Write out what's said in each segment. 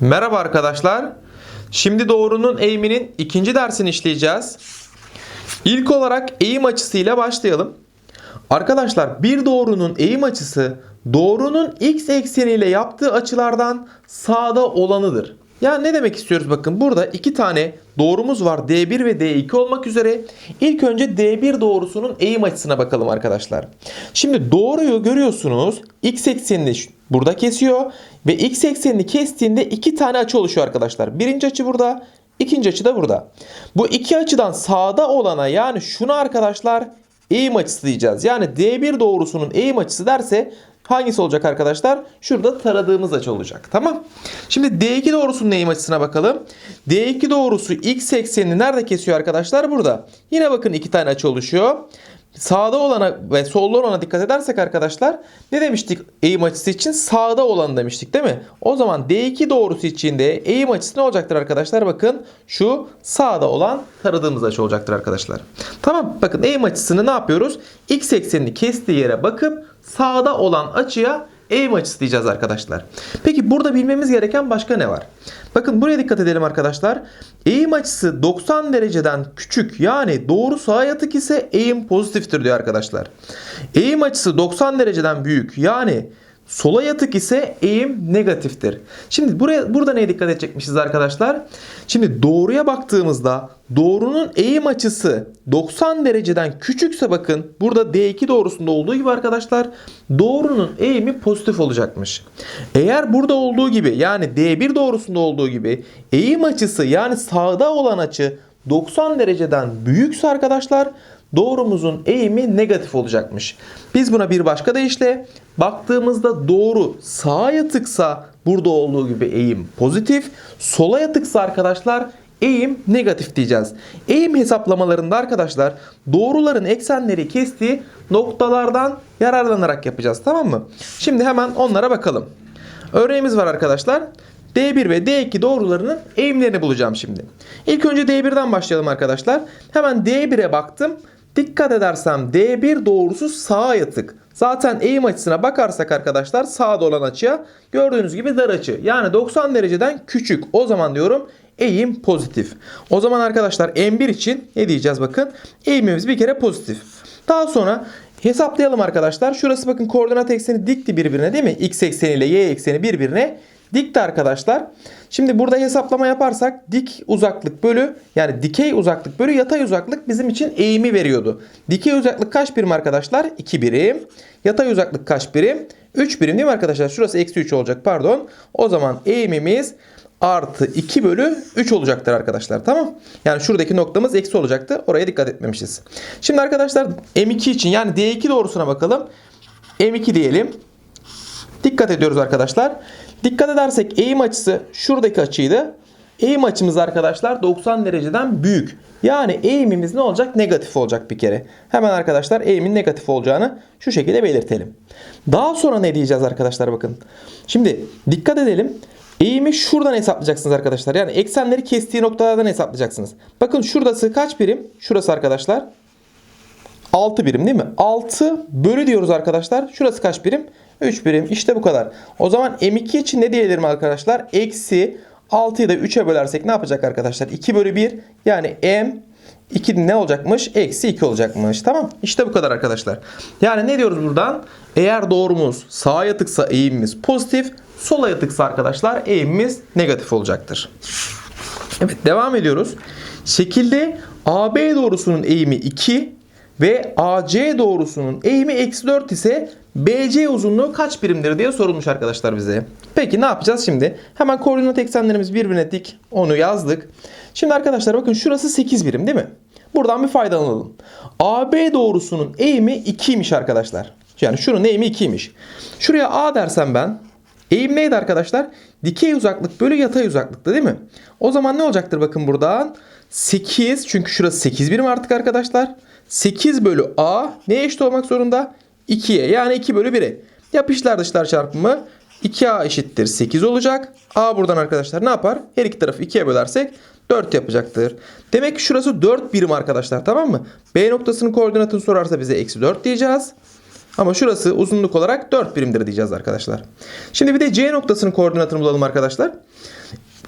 Merhaba arkadaşlar. Şimdi doğrunun eğiminin ikinci dersini işleyeceğiz. İlk olarak eğim açısıyla başlayalım. Arkadaşlar bir doğrunun eğim açısı doğrunun x ekseniyle yaptığı açılardan sağda olanıdır. Yani ne demek istiyoruz bakın burada iki tane doğrumuz var D1 ve D2 olmak üzere. İlk önce D1 doğrusunun eğim açısına bakalım arkadaşlar. Şimdi doğruyu görüyorsunuz x eksenini burada kesiyor ve x eksenini kestiğinde iki tane açı oluşuyor arkadaşlar. Birinci açı burada, ikinci açı da burada. Bu iki açıdan sağda olana yani şunu arkadaşlar eğim açısı diyeceğiz. Yani D1 doğrusunun eğim açısı derse hangisi olacak arkadaşlar? Şurada taradığımız açı olacak. Tamam. Şimdi D2 doğrusunun eğim açısına bakalım. D2 doğrusu x eksenini nerede kesiyor arkadaşlar? Burada. Yine bakın iki tane açı oluşuyor. Sağda olana ve solda olana dikkat edersek arkadaşlar ne demiştik eğim açısı için? Sağda olan demiştik değil mi? O zaman D2 doğrusu için de eğim açısı ne olacaktır arkadaşlar? Bakın şu sağda olan taradığımız açı olacaktır arkadaşlar. Tamam bakın eğim açısını ne yapıyoruz? X eksenini kestiği yere bakıp sağda olan açıya eğim açısı diyeceğiz arkadaşlar. Peki burada bilmemiz gereken başka ne var? Bakın buraya dikkat edelim arkadaşlar. Eğim açısı 90 dereceden küçük yani doğru sağa yatık ise eğim pozitiftir diyor arkadaşlar. Eğim açısı 90 dereceden büyük yani sola yatık ise eğim negatiftir. Şimdi buraya burada neye dikkat edecekmişiz arkadaşlar? Şimdi doğruya baktığımızda doğrunun eğim açısı 90 dereceden küçükse bakın burada D2 doğrusunda olduğu gibi arkadaşlar doğrunun eğimi pozitif olacakmış. Eğer burada olduğu gibi yani D1 doğrusunda olduğu gibi eğim açısı yani sağda olan açı 90 dereceden büyükse arkadaşlar doğrumuzun eğimi negatif olacakmış. Biz buna bir başka deyişle baktığımızda doğru sağa yatıksa burada olduğu gibi eğim pozitif, sola yatıksa arkadaşlar eğim negatif diyeceğiz. Eğim hesaplamalarında arkadaşlar doğruların eksenleri kestiği noktalardan yararlanarak yapacağız tamam mı? Şimdi hemen onlara bakalım. Örneğimiz var arkadaşlar. D1 ve D2 doğrularının eğimlerini bulacağım şimdi. İlk önce D1'den başlayalım arkadaşlar. Hemen D1'e baktım. Dikkat edersem D1 doğrusu sağa yatık. Zaten eğim açısına bakarsak arkadaşlar sağda olan açıya gördüğünüz gibi dar açı. Yani 90 dereceden küçük. O zaman diyorum eğim pozitif. O zaman arkadaşlar M1 için ne diyeceğiz bakın. Eğimimiz bir kere pozitif. Daha sonra hesaplayalım arkadaşlar. Şurası bakın koordinat ekseni dikti birbirine değil mi? X ekseni ile Y ekseni birbirine dikti arkadaşlar. Şimdi burada hesaplama yaparsak dik uzaklık bölü yani dikey uzaklık bölü yatay uzaklık bizim için eğimi veriyordu. Dikey uzaklık kaç birim arkadaşlar? 2 birim. Yatay uzaklık kaç birim? 3 birim değil mi arkadaşlar? Şurası eksi 3 olacak pardon. O zaman eğimimiz artı 2 bölü 3 olacaktır arkadaşlar. Tamam. Yani şuradaki noktamız eksi olacaktı. Oraya dikkat etmemişiz. Şimdi arkadaşlar M2 için yani D2 doğrusuna bakalım. M2 diyelim. Dikkat ediyoruz arkadaşlar. Dikkat edersek eğim açısı şuradaki açıydı. Eğim açımız arkadaşlar 90 dereceden büyük. Yani eğimimiz ne olacak? Negatif olacak bir kere. Hemen arkadaşlar eğimin negatif olacağını şu şekilde belirtelim. Daha sonra ne diyeceğiz arkadaşlar bakın. Şimdi dikkat edelim. Eğimi şuradan hesaplayacaksınız arkadaşlar. Yani eksenleri kestiği noktalardan hesaplayacaksınız. Bakın şurası kaç birim? Şurası arkadaşlar 6 birim değil mi? 6 bölü diyoruz arkadaşlar. Şurası kaç birim? 3 birim. İşte bu kadar. O zaman M2 için ne diyelim arkadaşlar? Eksi 6'yı da 3'e bölersek ne yapacak arkadaşlar? 2 bölü 1 yani M 2 ne olacakmış? Eksi 2 olacakmış. Tamam. İşte bu kadar arkadaşlar. Yani ne diyoruz buradan? Eğer doğrumuz sağa yatıksa eğimimiz pozitif. Sola yatıksa arkadaşlar eğimimiz negatif olacaktır. Evet devam ediyoruz. Şekilde AB doğrusunun eğimi 2 ve AC doğrusunun eğimi eksi 4 ise BC uzunluğu kaç birimdir diye sorulmuş arkadaşlar bize. Peki ne yapacağız şimdi? Hemen koordinat eksenlerimiz birbirine dik. Onu yazdık. Şimdi arkadaşlar bakın şurası 8 birim değil mi? Buradan bir faydalanalım. AB doğrusunun eğimi 2'ymiş arkadaşlar. Yani şunun eğimi 2'ymiş. Şuraya A dersem ben Eğim neydi arkadaşlar? Dikey uzaklık bölü yatay uzaklıkta değil mi? O zaman ne olacaktır bakın buradan? 8 çünkü şurası 8 birim artık arkadaşlar. 8 bölü A neye eşit olmak zorunda? 2'ye yani 2 bölü 1'e. Yap içler dışlar çarpımı 2A eşittir 8 olacak. A buradan arkadaşlar ne yapar? Her iki tarafı 2'ye bölersek 4 yapacaktır. Demek ki şurası 4 birim arkadaşlar tamam mı? B noktasının koordinatını sorarsa bize eksi 4 diyeceğiz. Ama şurası uzunluk olarak 4 birimdir diyeceğiz arkadaşlar. Şimdi bir de C noktasının koordinatını bulalım arkadaşlar.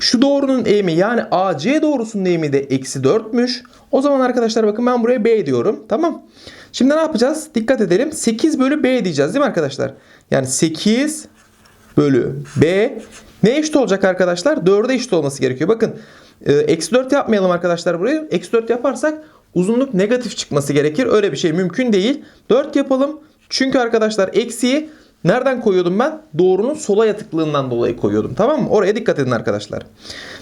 Şu doğrunun eğimi yani AC doğrusunun eğimi de eksi 4'müş. O zaman arkadaşlar bakın ben buraya B diyorum. Tamam. Şimdi ne yapacağız? Dikkat edelim. 8 bölü B diyeceğiz değil mi arkadaşlar? Yani 8 bölü B ne eşit olacak arkadaşlar? 4'e eşit olması gerekiyor. Bakın e, eksi 4 yapmayalım arkadaşlar burayı. Eksi 4 yaparsak uzunluk negatif çıkması gerekir. Öyle bir şey mümkün değil. 4 yapalım. Çünkü arkadaşlar eksiği nereden koyuyordum ben? Doğrunun sola yatıklığından dolayı koyuyordum. Tamam mı? Oraya dikkat edin arkadaşlar.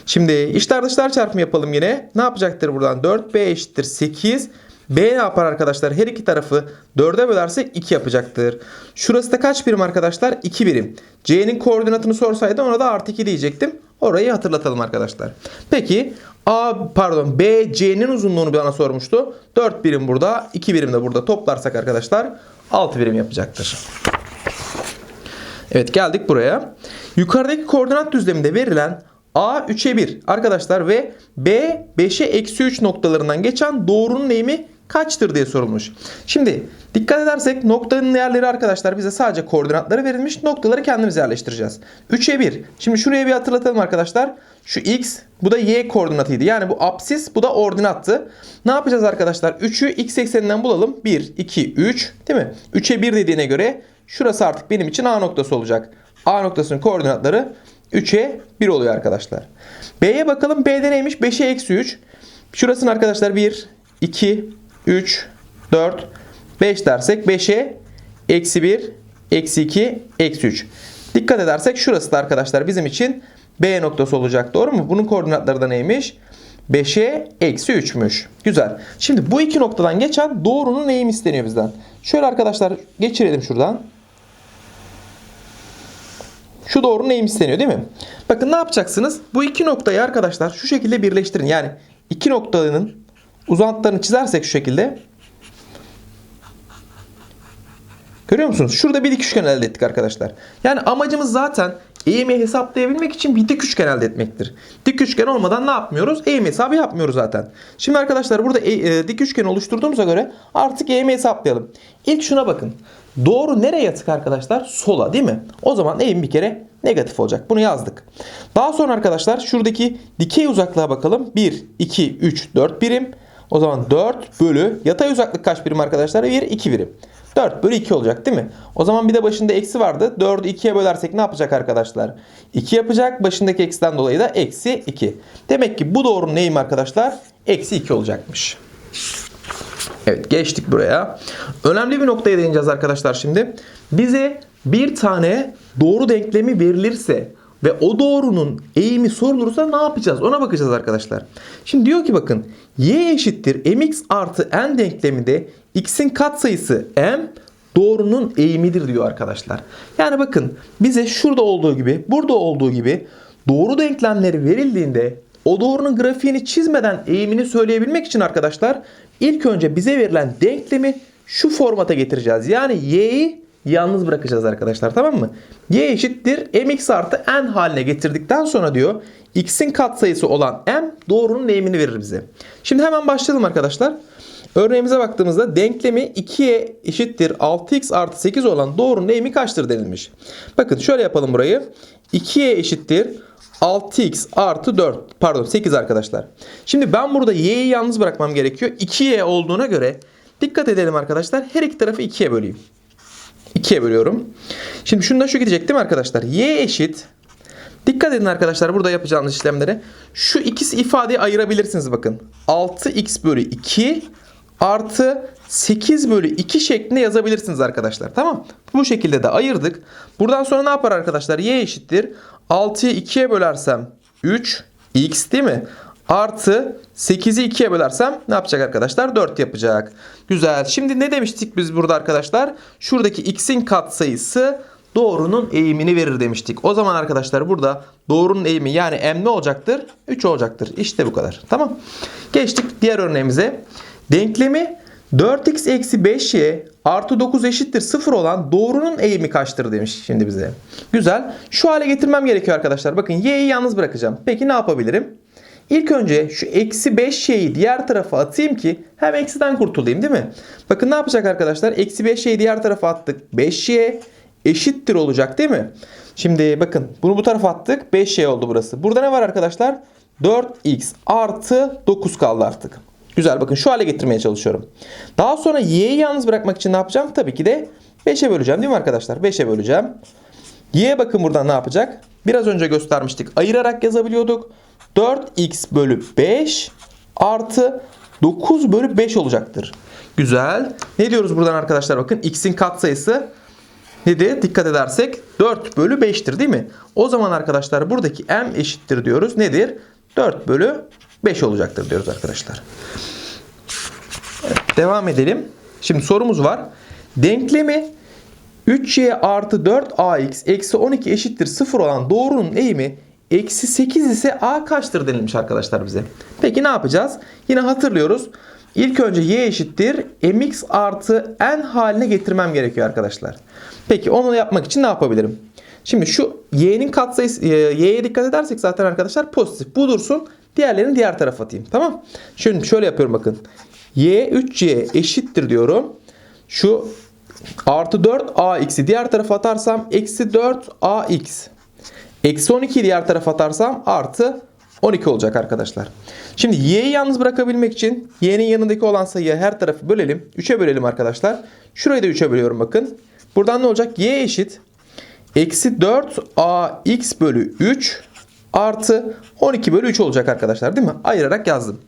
Şimdi içler dışlar çarpımı yapalım yine. Ne yapacaktır buradan? 4B eşittir 8. B ne yapar arkadaşlar? Her iki tarafı 4'e bölersek 2 yapacaktır. Şurası da kaç birim arkadaşlar? 2 birim. C'nin koordinatını sorsaydı ona da artı 2 diyecektim. Orayı hatırlatalım arkadaşlar. Peki A pardon B C'nin uzunluğunu bana sormuştu. 4 birim burada, 2 birim de burada toplarsak arkadaşlar 6 birim yapacaktır. Evet geldik buraya. Yukarıdaki koordinat düzleminde verilen A 3'e 1 arkadaşlar ve B 5'e eksi 3 noktalarından geçen doğrunun eğimi kaçtır diye sorulmuş. Şimdi dikkat edersek noktanın yerleri arkadaşlar bize sadece koordinatları verilmiş. Noktaları kendimiz yerleştireceğiz. 3'e 1. Şimdi şuraya bir hatırlatalım arkadaşlar. Şu x bu da y koordinatıydı. Yani bu apsis bu da ordinattı. Ne yapacağız arkadaşlar? 3'ü x ekseninden bulalım. 1, 2, 3 değil mi? 3'e 1 dediğine göre şurası artık benim için A noktası olacak. A noktasının koordinatları 3'e 1 oluyor arkadaşlar. B'ye bakalım. B'de neymiş? 5'e eksi 3. Şurasının arkadaşlar 1, 2, 3, 4, 5 dersek 5'e eksi 1, eksi 2, eksi 3. Dikkat edersek şurası da arkadaşlar bizim için B noktası olacak. Doğru mu? Bunun koordinatları da neymiş? 5'e eksi 3'müş. Güzel. Şimdi bu iki noktadan geçen doğrunun eğimi isteniyor bizden. Şöyle arkadaşlar geçirelim şuradan. Şu doğrunun eğimi isteniyor değil mi? Bakın ne yapacaksınız? Bu iki noktayı arkadaşlar şu şekilde birleştirin. Yani iki noktanın uzantılarını çizersek şu şekilde. Görüyor musunuz? Şurada bir dik üçgen elde ettik arkadaşlar. Yani amacımız zaten eğimi hesaplayabilmek için bir dik üçgen elde etmektir. Dik üçgen olmadan ne yapmıyoruz? Eğim hesabı yapmıyoruz zaten. Şimdi arkadaşlar burada e, e, dik üçgen oluşturduğumuza göre artık eğimi hesaplayalım. İlk şuna bakın. Doğru nereye yatık arkadaşlar? Sola değil mi? O zaman eğim bir kere negatif olacak. Bunu yazdık. Daha sonra arkadaşlar şuradaki dikey uzaklığa bakalım. 1, 2, 3, 4 birim. O zaman 4 bölü yatay uzaklık kaç birim arkadaşlar? 1, 2 birim. 4 bölü 2 olacak değil mi? O zaman bir de başında eksi vardı. 4'ü 2'ye bölersek ne yapacak arkadaşlar? 2 yapacak. Başındaki eksiden dolayı da eksi 2. Demek ki bu doğrunun neyim arkadaşlar? Eksi 2 olacakmış. Evet geçtik buraya. Önemli bir noktaya değineceğiz arkadaşlar şimdi. Bize bir tane doğru denklemi verilirse ve o doğrunun eğimi sorulursa ne yapacağız? Ona bakacağız arkadaşlar. Şimdi diyor ki bakın y eşittir mx artı n denkleminde x'in katsayısı m doğrunun eğimidir diyor arkadaşlar. Yani bakın bize şurada olduğu gibi burada olduğu gibi doğru denklemleri verildiğinde o doğrunun grafiğini çizmeden eğimini söyleyebilmek için arkadaşlar ilk önce bize verilen denklemi şu formata getireceğiz. Yani y'yi yalnız bırakacağız arkadaşlar tamam mı? y eşittir mx artı n haline getirdikten sonra diyor x'in katsayısı olan m doğrunun eğimini verir bize. Şimdi hemen başlayalım arkadaşlar. Örneğimize baktığımızda denklemi 2y eşittir 6x artı 8 olan doğrunun eğimi kaçtır denilmiş. Bakın şöyle yapalım burayı. 2y eşittir 6x artı 4 pardon 8 arkadaşlar. Şimdi ben burada y'yi yalnız bırakmam gerekiyor. 2y olduğuna göre dikkat edelim arkadaşlar. Her iki tarafı 2'ye böleyim. 2'ye bölüyorum. Şimdi şunda şu gidecek değil mi arkadaşlar? y eşit Dikkat edin arkadaşlar burada yapacağınız işlemlere. Şu ikisi ifadeyi ayırabilirsiniz bakın. 6x bölü 2 artı 8 bölü 2 şeklinde yazabilirsiniz arkadaşlar. Tamam. Bu şekilde de ayırdık. Buradan sonra ne yapar arkadaşlar? y eşittir. 6'yı 2'ye bölersem 3 x değil mi? Artı 8'i 2'ye bölersem ne yapacak arkadaşlar? 4 yapacak. Güzel. Şimdi ne demiştik biz burada arkadaşlar? Şuradaki x'in katsayısı doğrunun eğimini verir demiştik. O zaman arkadaşlar burada doğrunun eğimi yani m ne olacaktır? 3 olacaktır. İşte bu kadar. Tamam. Geçtik diğer örneğimize. Denklemi 4x eksi 5y artı 9 eşittir 0 olan doğrunun eğimi kaçtır demiş şimdi bize. Güzel. Şu hale getirmem gerekiyor arkadaşlar. Bakın y'yi yalnız bırakacağım. Peki ne yapabilirim? İlk önce şu eksi 5y'yi diğer tarafa atayım ki hem eksiden kurtulayım değil mi? Bakın ne yapacak arkadaşlar? Eksi 5y'yi diğer tarafa attık. 5y eşittir olacak değil mi? Şimdi bakın bunu bu tarafa attık. 5y oldu burası. Burada ne var arkadaşlar? 4x artı 9 kaldı artık. Güzel bakın şu hale getirmeye çalışıyorum. Daha sonra y'yi yalnız bırakmak için ne yapacağım? Tabii ki de 5'e böleceğim değil mi arkadaşlar? 5'e böleceğim. Y bakın buradan ne yapacak? Biraz önce göstermiştik. Ayırarak yazabiliyorduk. 4x bölü 5 artı 9 bölü 5 olacaktır. Güzel. Ne diyoruz buradan arkadaşlar? Bakın x'in katsayısı nedir? Dikkat edersek 4 bölü 5'tir değil mi? O zaman arkadaşlar buradaki m eşittir diyoruz. Nedir? 4 bölü 5 olacaktır diyoruz arkadaşlar. Evet, devam edelim. Şimdi sorumuz var. Denklemi 3y artı 4ax eksi 12 eşittir 0 olan doğrunun eğimi eksi 8 ise a kaçtır denilmiş arkadaşlar bize. Peki ne yapacağız? Yine hatırlıyoruz. İlk önce y eşittir mx artı n haline getirmem gerekiyor arkadaşlar. Peki onu yapmak için ne yapabilirim? Şimdi şu y'nin katsayısı y'ye dikkat edersek zaten arkadaşlar pozitif. Bu dursun. Diğerlerini diğer tarafa atayım. Tamam? Şimdi şöyle yapıyorum bakın. y 3y eşittir diyorum. Şu artı 4ax'i diğer tarafa atarsam eksi 4ax. Eksi 12'yi diğer tarafa atarsam artı 12 olacak arkadaşlar. Şimdi y'yi yalnız bırakabilmek için y'nin yanındaki olan sayıya her tarafı bölelim. 3'e bölelim arkadaşlar. Şurayı da 3'e bölüyorum bakın. Buradan ne olacak? y eşit. Eksi 4ax bölü 3 artı 12 bölü 3 olacak arkadaşlar değil mi? Ayırarak yazdım.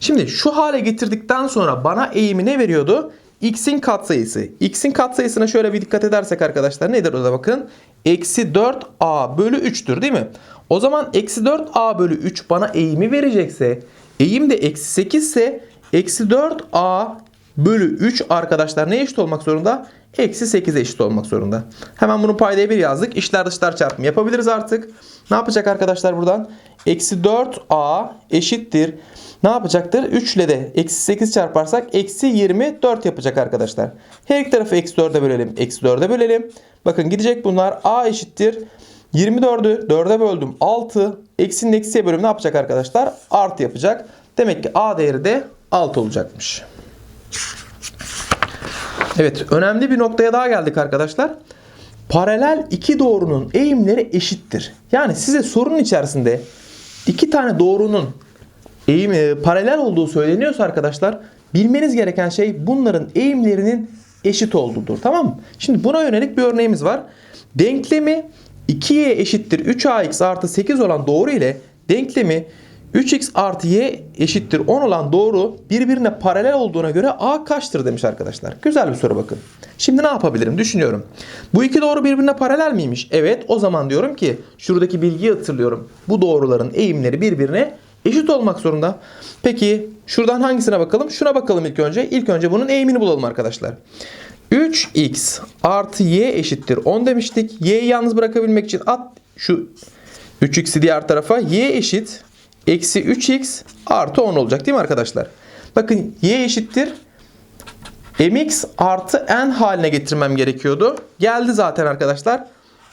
Şimdi şu hale getirdikten sonra bana eğimi ne veriyordu? X'in katsayısı. x'in katsayısına şöyle bir dikkat edersek arkadaşlar nedir o da bakın. Eksi 4a bölü 3'tür değil mi? O zaman eksi 4a bölü 3 bana eğimi verecekse eğim de eksi 8 ise eksi 4a bölü 3 arkadaşlar ne eşit olmak zorunda? Eksi 8 eşit olmak zorunda. Hemen bunu paydaya bir yazdık. İşler dışlar çarpımı yapabiliriz artık. Ne yapacak arkadaşlar buradan? Eksi 4a eşittir. Ne yapacaktır? 3 ile de eksi 8 çarparsak eksi 24 yapacak arkadaşlar. Her iki tarafı eksi 4'e bölelim. Eksi 4'e bölelim. Bakın gidecek bunlar. a eşittir. 24'ü 4'e böldüm 6. Eksinin eksiye bölüm ne yapacak arkadaşlar? Artı yapacak. Demek ki a değeri de 6 olacakmış. Evet önemli bir noktaya daha geldik arkadaşlar. Paralel iki doğrunun eğimleri eşittir. Yani size sorunun içerisinde iki tane doğrunun eğim e, paralel olduğu söyleniyorsa arkadaşlar bilmeniz gereken şey bunların eğimlerinin eşit olduğudur. Tamam mı? Şimdi buna yönelik bir örneğimiz var. Denklemi 2y eşittir 3ax artı 8 olan doğru ile denklemi 3x artı y eşittir 10 olan doğru birbirine paralel olduğuna göre a kaçtır demiş arkadaşlar. Güzel bir soru bakın. Şimdi ne yapabilirim düşünüyorum. Bu iki doğru birbirine paralel miymiş? Evet o zaman diyorum ki şuradaki bilgiyi hatırlıyorum. Bu doğruların eğimleri birbirine eşit olmak zorunda. Peki şuradan hangisine bakalım? Şuna bakalım ilk önce. İlk önce bunun eğimini bulalım arkadaşlar. 3x artı y eşittir 10 demiştik. Y'yi yalnız bırakabilmek için at şu 3x'i diğer tarafa. Y eşit eksi 3x artı 10 olacak değil mi arkadaşlar? Bakın y eşittir mx artı n haline getirmem gerekiyordu. Geldi zaten arkadaşlar.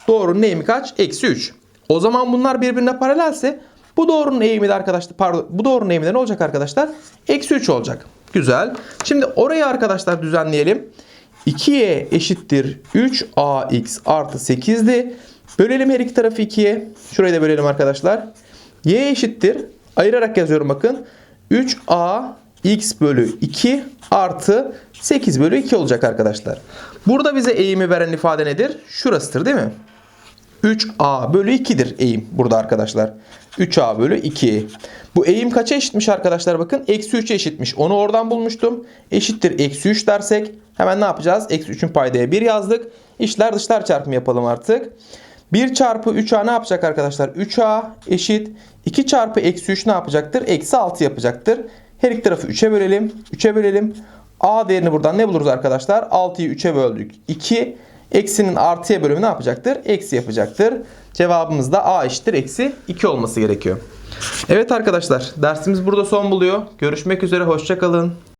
Doğrunun eğimi kaç? Eksi 3. O zaman bunlar birbirine paralelse bu doğrunun eğimi de arkadaşlar pardon bu doğrunun eğimi de ne olacak arkadaşlar? Eksi 3 olacak. Güzel. Şimdi orayı arkadaşlar düzenleyelim. 2y eşittir 3ax artı 8'di. Bölelim her iki tarafı 2'ye. Şurayı da bölelim arkadaşlar. y eşittir. Ayırarak yazıyorum bakın. 3a x bölü 2 artı 8 bölü 2 olacak arkadaşlar. Burada bize eğimi veren ifade nedir? Şurasıdır değil mi? 3a bölü 2'dir eğim burada arkadaşlar. 3a bölü 2. Bu eğim kaça eşitmiş arkadaşlar bakın. Eksi 3'e eşitmiş. Onu oradan bulmuştum. Eşittir eksi 3 dersek hemen ne yapacağız? Eksi 3'ün paydaya 1 yazdık. İşler dışlar çarpımı yapalım artık. 1 çarpı 3a ne yapacak arkadaşlar? 3a eşit. 2 çarpı eksi 3 ne yapacaktır? Eksi 6 yapacaktır. Her iki tarafı 3'e bölelim. 3'e bölelim. A değerini buradan ne buluruz arkadaşlar? 6'yı 3'e böldük. 2. Eksinin artıya bölümü ne yapacaktır? Eksi yapacaktır. Cevabımız da A eşittir eksi 2 olması gerekiyor. Evet arkadaşlar dersimiz burada son buluyor. Görüşmek üzere hoşçakalın.